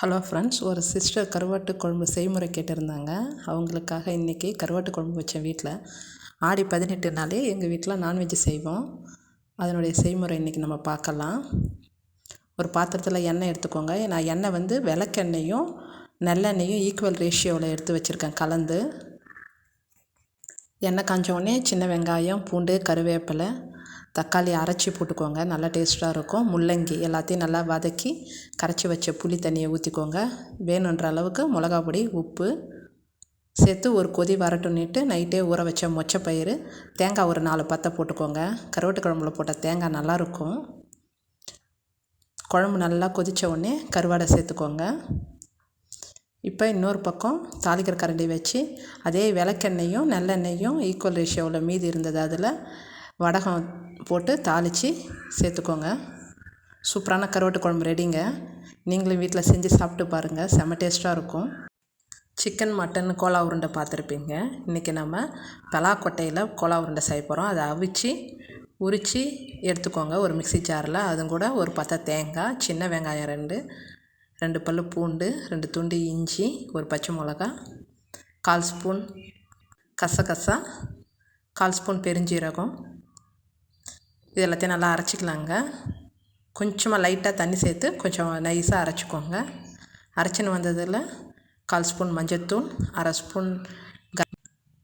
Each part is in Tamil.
ஹலோ ஃப்ரெண்ட்ஸ் ஒரு சிஸ்டர் கருவாட்டு குழம்பு செய்முறை கேட்டிருந்தாங்க. அவங்களுக்காக இன்றைக்கி கருவாட்டு குழம்பு வச்சேன் வீட்டில் ஆடி பதினெட்டுனாலே எங்கள் வீட்டில் நான்வெஜ் செய்வோம். அதனுடைய செய்முறை இன்றைக்கி நம்ம பார்க்கலாம். ஒரு பாத்திரத்தில் எண்ணெய் எடுத்துக்கோங்க. நான் எண்ணெய் வந்து விளக்கெண்ணெயும் நல்லெண்ணெயும் ஈக்குவல் ரேஷியோவில் எடுத்து வச்சுருக்கேன் கலந்து. எண்ணெய் காஞ்ச சின்ன வெங்காயம் பூண்டு கருவேப்பிலை தக்காளி அரைச்சி போட்டுக்கோங்க. நல்லா டேஸ்ட்டாக இருக்கும். முள்ளங்கி எல்லாத்தையும் நல்லா வதக்கி கரைச்சி வச்ச புளி தண்ணியை ஊற்றிக்கோங்க வேணுன்ற அளவுக்கு மிளகா பொடி உப்பு சேர்த்து ஒரு கொதி வரட்டும்னுட்டு நைட்டே. ஊற வச்ச மொச்சப்பயிறு தேங்காய் ஒரு நாலு பத்தை போட்டுக்கோங்க. கருவாட்டு குழம்புல போட்ட தேங்காய் நல்லாயிருக்கும் குழம்பு நல்லா கொதித்த உடனே கருவாடை சேர்த்துக்கோங்க. இப்போ இன்னொரு பக்கம் தாளிக்கிற கரண்டி வச்சு அதே விளக்கெண்ணையும் நல்லெண்ணெயும் ஈக்குவல் ரேஷியோவில் மீதி இருந்தது அதில் வடகம் போட்டு தாளித்து சேர்த்துக்கோங்க. சூப்பரான கருவாட்டு குழம்பு ரெடிங்க நீங்களும் வீட்டில் செஞ்சு சாப்பிட்டு பாருங்கள் செம்ம டேஸ்ட்டாக இருக்கும். சிக்கன் மட்டன் கோலா உருண்டை பார்த்துருப்பீங்க. இன்றைக்கி நம்ம பலாக்கொட்டையில் கோலா உருண்டை செய்ய போகிறோம் அதை அவிச்சு உரித்து எடுத்துக்கோங்க. ஒரு மிக்சி ஜாரில் அதுவும் கூட ஒரு பத்தை தேங்காய் சின்ன வெங்காயம் ரெண்டு ரெண்டு பல் பூண்டு ரெண்டு துண்டு இஞ்சி ஒரு பச்சை மிளகா கால் ஸ்பூன் கசகசா கால் ஸ்பூன் பெருஞ்சீரகம் இது எல்லாத்தையும் நல்லா அரைச்சிக்கலாங்க. கொஞ்சமாக லைட்டாக தண்ணி சேர்த்து கொஞ்சம் நைஸாக அரைச்சிக்கோங்க. அரைச்சின்னு வந்ததில் கால் ஸ்பூன் மஞ்சத்தூள் அரை ஸ்பூன் க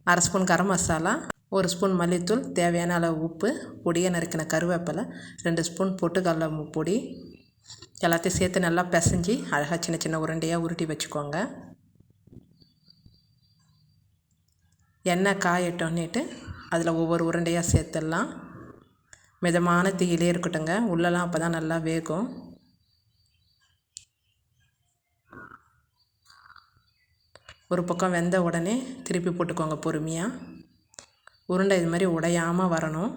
அரை ஸ்பூன் கரம் மசாலா ஒரு ஸ்பூன் மல்லித்தூள் தேவையான அளவு உப்பு பொடியை நறுக்கின கருவேப்பிலை ரெண்டு ஸ்பூன் பொட்டுக்கடல பொடி. எல்லாத்தையும் சேர்த்து நல்லா பிசைஞ்சி அழகாக சின்ன சின்ன உருண்டையாக உருட்டி வச்சுக்கோங்க. எண்ணெய் காயட்டோன்னுட்டு அதில் ஒவ்வொரு உருண்டையாக சேர்த்துடலாம். மிதமான தீயிலே இருக்கட்டுங்க. உள்ளெல்லாம் அப்போ தான் நல்லா வேகும். ஒரு பக்கம் வெந்த உடனே திருப்பி போட்டுக்கோங்க பொறுமையாக உருண்டை இது மாதிரி உடையாமல் வரணும்.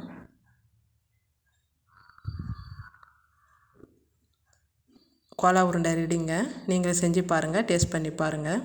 கோலா உருண்டை ரெடிங்க. நீங்களே செஞ்சு பாருங்கள் டேஸ்ட் பண்ணி பாருங்கள்